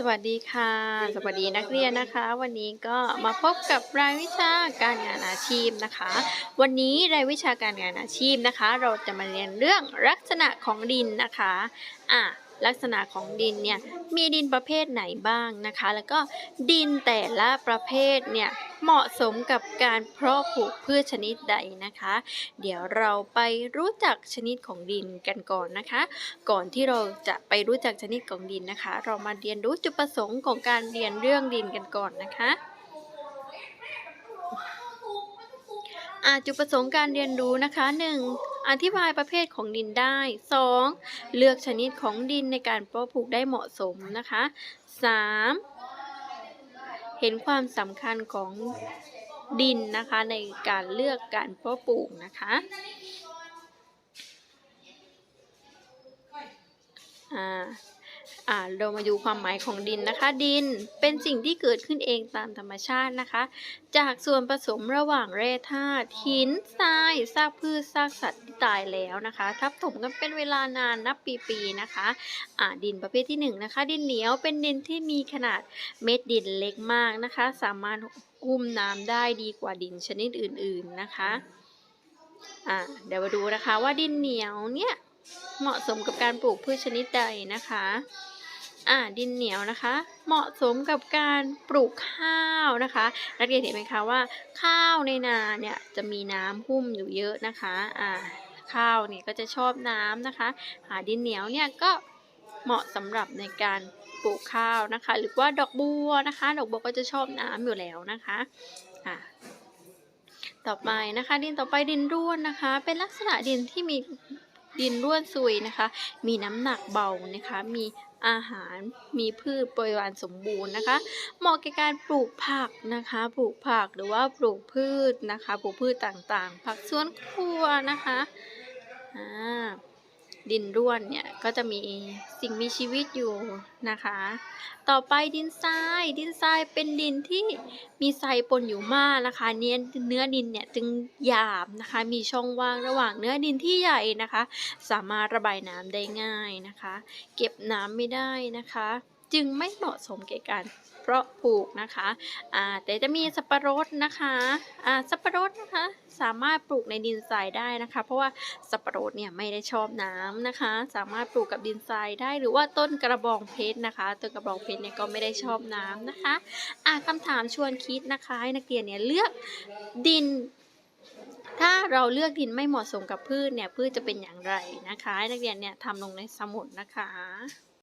สวัสดีค่ะ สวัสดีนักเรียนนะคะ วันนี้ก็มาพบกับรายวิชาการงานอาชีพนะคะ วันนี้รายวิชาการงานอาชีพนะคะ เราจะมาเรียนเรื่องลักษณะของดินนะคะ อะ ลักษณะของดินเนี่ยมีดินประเภทไหนบ้างนะคะ แล้วก็ดินแต่ละประเภทเนี่ยเหมาะสมกับการเพาะปลูกพืชชนิดใดนะคะ เดี๋ยวเราไปรู้จักชนิดของดินกันก่อนนะคะ ก่อนที่เราจะไปรู้จักชนิดของดินนะคะ เรามาเรียนรู้จุดประสงค์ของการเรียนเรื่องดินกันก่อนนะคะ อาจุดประสงค์การเรียนรู้นะคะ 1. อธิบายประเภทของดินได้ 2. เลือกชนิดของดินในการเพาะปลูกได้เหมาะสมนะคะ 3. เห็นความสำคัญของดินนะคะในการเลือกการเพาะปลูกนะคะอ่า อ่าเรามาดูความหมายของดินนะคะ ดินเป็นสิ่งที่เกิดขึ้นเองตามธรรมชาตินะคะ จากส่วนผสมระหว่างแร่ธาตุหินทรายซากพืชซากสัตว์ที่ตายแล้วนะคะ ทับถมกันเป็นเวลานานนับปีๆนะคะอ่าดินประเภทที่หนึ่งนะคะ ดินเหนียวเป็นดินที่มีขนาดเม็ดดินเล็กมากนะคะ สามารถอุ้มน้ำได้ดีกว่าดินชนิดอื่นๆนะคะอ่าเดี๋ยวมาดูนะคะว่าดินเหนียวเนี่ยเหมาะสมกับการปลูกพืชชนิดใดนะคะ อ่าดินเหนียวนะคะ เหมาะสมกับการปลูกข้าวนะคะ นักเรียนเห็นไหมคะว่า ข้าวในนาเนี่ยจะมีน้ำหุ้มอยู่เยอะนะคะอ่าข้าวเนี่ยก็จะชอบน้ำนะคะหาดินเหนียวเนี่ยก็เหมาะสำหรับในการปลูกข้าวนะคะ หรือว่าดอกบัวนะคะ ดอกบัวก็จะชอบน้ำอยู่แล้วนะคะอ่าต่อไปนะคะ ดินต่อไปดินร่วนนะคะ เป็นลักษณะดินที่มีดินร่วนซุยนะคะ มีน้ำหนักเบานะคะ มี อาหารมีพืชบริวารสมบูรณ์นะคะ เหมาะแก่การปลูกผักนะคะ ปลูกผักหรือว่าปลูกพืชนะคะ ปลูกพืชต่างๆ ผักสวนครัวนะคะอ่า ดินร่วนเนี่ยก็จะมีสิ่งมีชีวิตอยู่นะคะ ต่อไปดินทราย ดินทรายเป็นดินที่มีทรายปนอยู่มากนะคะ เนื้อเนื้อดินเนี่ยจึงหยาบนะคะ มีช่องว่างระหว่างเนื้อดินที่ใหญ่นะคะ สามารถระบายน้ำได้ง่ายนะคะ เก็บน้ำไม่ได้นะคะ จึงไม่เหมาะสมแก่การเพาะปลูกนะคะอ่าแต่จะมีสับปะรดนะคะอ่าสับปะรดนะคะสามารถปลูกในดินทรายได้นะคะ เพราะว่าสับปะรดเนี่ยไม่ได้ชอบน้ำนะคะ สามารถปลูกกับดินทรายได้หรือว่าต้นกระบองเพชรนะคะ ต้นกระบองเพชรเนี่ยก็ไม่ได้ชอบน้ำนะคะอ่าคำถามชวนคิดนะคะให้นักเรียนเนี่ยเลือกดินถ้าเราเลือกดินไม่เหมาะสมกับพืชเนี่ยพืชจะเป็นอย่างไรนะคะให้นักเรียนเนี่ยทำลงในสมุดนะคะ